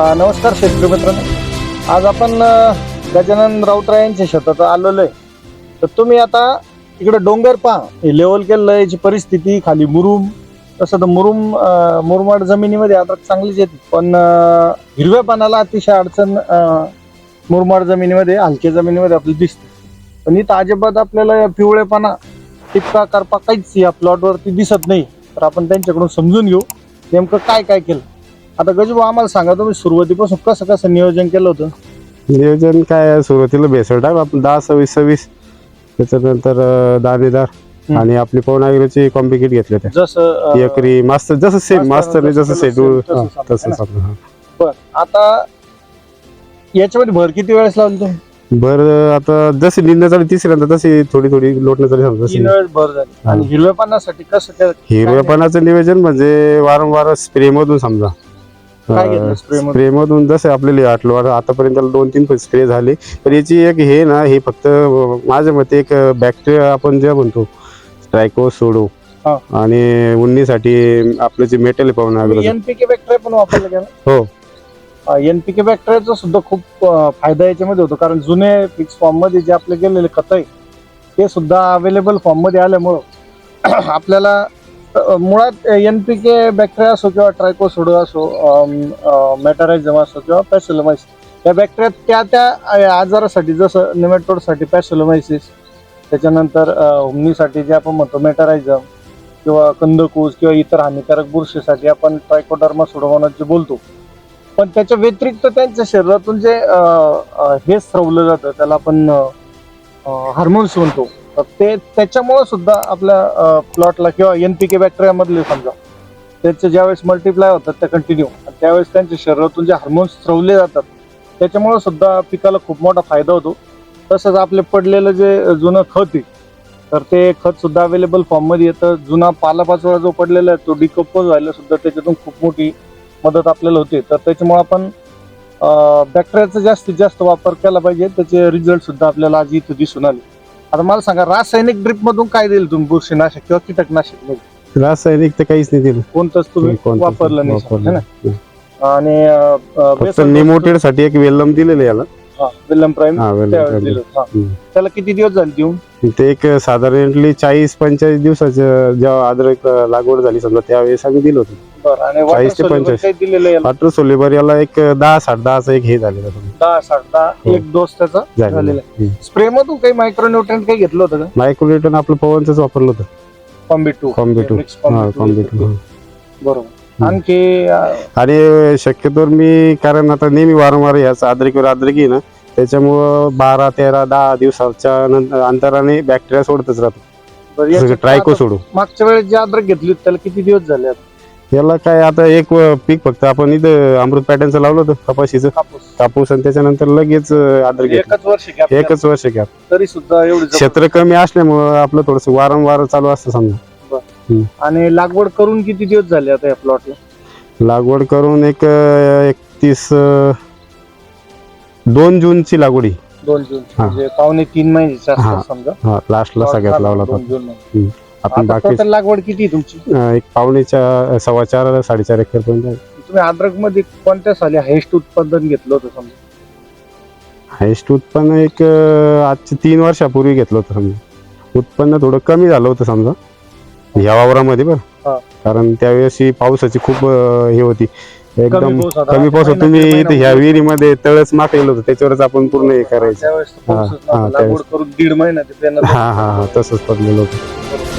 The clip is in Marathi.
नमस्कार शेतकरी मित्रांनो. आज आपण गजानन राऊतराय यांच्या शेतात आलेलो आहे. तर तुम्ही आता इकडे डोंगर पहा. हे लेवल केलेलं आहे, याची परिस्थिती खाली मुरुम. तसं तर मुरुम मुरमाड जमिनीमध्ये आता चांगलीच येते. पण हिरव्या पानाला अतिशय अडचण मुरमाड जमिनीमध्ये हलक्या जमिनीमध्ये आपल्याला दिसते. पण इथं अजिबात आपल्याला पिवळेपणा टिपका करपा काहीच या प्लॉटवरती दिसत नाही. तर आपण त्यांच्याकडून समजून घेऊ नेमकं काय काय केलं. आता गजू आम्हाला सांगा तुम्ही सुरुवातीपासून कसं कसं नियोजन केलं होतं नियोजन काय सुरुवातीला भेसळ टाक आपण दहा सव्वीस सव्वीस त्याच्यानंतर अं, दाणेदार हम्म. आणि आपली पवनागिरीची कॉम्बिकेट घेतले ते जसं अं, एकरी मास्तर जसं सेम मास्तर- मास्तरने जसं जसं शेड्यूल तसं समजा, तसं है हा. बरं आता याच्यामध्ये भर किती वेळेस लावली तुम्ही बरं आता जशी निंदा झाली तिसऱ्यांदा तशी थोडी थोडी लोटणं झाली समजा तीन तशी. वेळेस भर झाली. आणि हिरव्या पानासाठी कसं हिरव्यापणाचं नियोजन म्हणजे वारंवार स्प्रे मधून समजा काय घेतलं spray मधून? स्प्रे मधून जसं आपल्याला आटलो आतापर्यंत त्याला दोन तीन स्प्रे झाले. पण याची एक हे ना हे फक्त अं, माझ्या मते एक बॅक्टेरिया आपण जे म्हणतो ट्रायको सोडो हा. आणि उन्नीसाठी आपलं जे मेटल पाहून एनपीके बॅक्टेरिया पण वापरलं गेलं? हो. एनपीके बॅक्टेरियाचा सुद्धा खूप अं, फायदा याच्यामध्ये होतो. कारण जुने फिक्स फॉर्ममध्ये जे आपले गेलेले खत आहे ते सुद्धा अवेलेबल फॉर्ममध्ये आल्यामुळं आपल्याला अं, मुळात के बॅक्टेरिया असो किंवा ट्रायकोसोडो असो मेटारायझम असो किंवा पॅसिलोमाइस या बॅक्टेरिया त्या त्या आजारासाठी जसं निमेटोडसाठी पॅसिलोमायसिस त्याच्यानंतर हुमनीसाठी जे आपण म्हणतो मेटारायझम किंवा कंदकूस किंवा इतर हानिकारक बुरशीसाठी आपण ट्रायकोडर्मा सोडोमॉनस जे बोलतो पण त्याच्या व्यतिरिक्त त्यांच्या शरीरातून जे हे स्रवलं जातं त्याला आपण हार्मोन्स म्हणतो. ते त्याच्यामुळं सुद्धा आपल्या प्लॉटला किंवा एन पी के बॅक्टेरिया मधले समजा त्याचे ज्यावेळेस मल्टिप्लाय होतात त्या कंटिन्यू त्यावेळेस त्यांच्या शरीरातून जे हार्मोन्स स्रवले जातात त्याच्यामुळं सुद्धा पिकाला खूप मोठा फायदा होतो. तसंच आपले पडलेलं जे जुनं खत आहे तर ते खत सुद्धा अवेलेबल फॉर्ममध्ये येतं जुना पालापाचोळा जो पडलेला आहे तो डिकम्पोज व्हायला सुद्धा त्याच्यातून खूप मोठी मदत आपल्याला होते. तर त्याच्यामुळे आपण बॅक्टेरियाचा जास्तीत जास्त वापर केला पाहिजे. त्याचे रिझल्ट सुद्धा आपल्याला आज इथे दिसून आले. आता मला सांगा रासायनिक ड्रिप मधून काय देईल तुम्ही बुरशीनाशक किंवा कीटकनाशक रासायनिक तर काहीच नाही दिलं. कोणतंच तुम्ही कोणतंच वापरलं नाही वापरलं है ना? नाही. आणि अं, अं, फक्त बेसल निमोटेडसाठी एक वेलम दिलेलं याला. हा, विल्यम प्राईम. हा दिलं हा. त्याला किती दिवस झाले देऊन? ते एक साधारणतली चाळीस पंचेचाळीस दिवसाच्या जेव्हा अद्रक लागवड झाली समजा त्यावेळेस आम्ही दिलं होतं. बरं आणि water चाळीस ते soluble पंचवीस. काही दिलेलं आहे याला? वॉटर सोलेबर याला एक दहा साठ दहाचा एक हे झालेलं. दहा साठ दहा हो. एक डोस त्याचा झालेलं. स्प्रे मधून काही मायक्रोन्युट्रंट काही घेतलं होतं का मायक्रोलेटन आपलं पवनच वापरलं होतं कॉम्बी टू कॉम्बी टू हा कॉम्बी टू बरोबर. आणखी अं, आणि शक्यतोर मी कारण आता नेहमी वारंवार याच अद्रकीवर अद्रकी आहे ना त्याच्यामुळं बारा तेरा दहा दिवसाच्या नंतर अंतराने बॅक्टेरिया सोडतच राहतो बरं, याच्यात ट्रायको आता सोडू मागच्या वेळेस जे अद्रक घेतली होती, त्याला किती दिवस झाले आता? याला काय आता एक व- पीक फक्त आपण इथं अमृत पॅटर्नचं लावलं होतं कपाशीचं. कापूस. आणि त्याच्यानंतर लगेच घेतलं. एकच वर्ष gap. एकच वर्ष घ्या तरी सुद्धा एवढी. क्षेत्र कमी असल्यामुळं आपलं थोडस वारंवार चालू असतं समजा. आणि लागवड करून किती दिवस झाले आता या प्लॉटला लागवड करून एक एकतीस दोन जूनची लागवडी. दोन जून हा. म्हणजे पावणे तीन महिन्याच्या हा. आसपास समजा. हा लास्टला सगळ्यात लावला दोन होता जून. आपण आता बाकी लागवड किती आहे तुमची? अं, एक पावणेच्या सव्वा चार साडेचार एकर पर्यंत आहे. तुम्ही अद्रकमध्ये कोणत्या साली हायेस्ट उत्पादन घेतलं होतं समजा? हायस्ट उत्पन्न एक अं, आजचे तीन वर्षापूर्वी घेतलं होतं समजा. उत्पन्न थोडं कमी झालं होतं समजा. ह्या वावरामध्ये हा. बरं कारण त्यावेळेस ही पावसाची खूप अं, हे होती. एकदम पाऊस होता. कमी पाऊस होता. महिना तुम्ही दीड इथे ह्या विहिरीमध्ये तळच माकलेलं होतं. त्याच्यावरच आपण पूर्ण हे करायचं. त्यावेळेस तर पाऊसच हा, हा, करून दीड महिना ते हा हा हा तसंच पडलेलं होतं. बरोबर.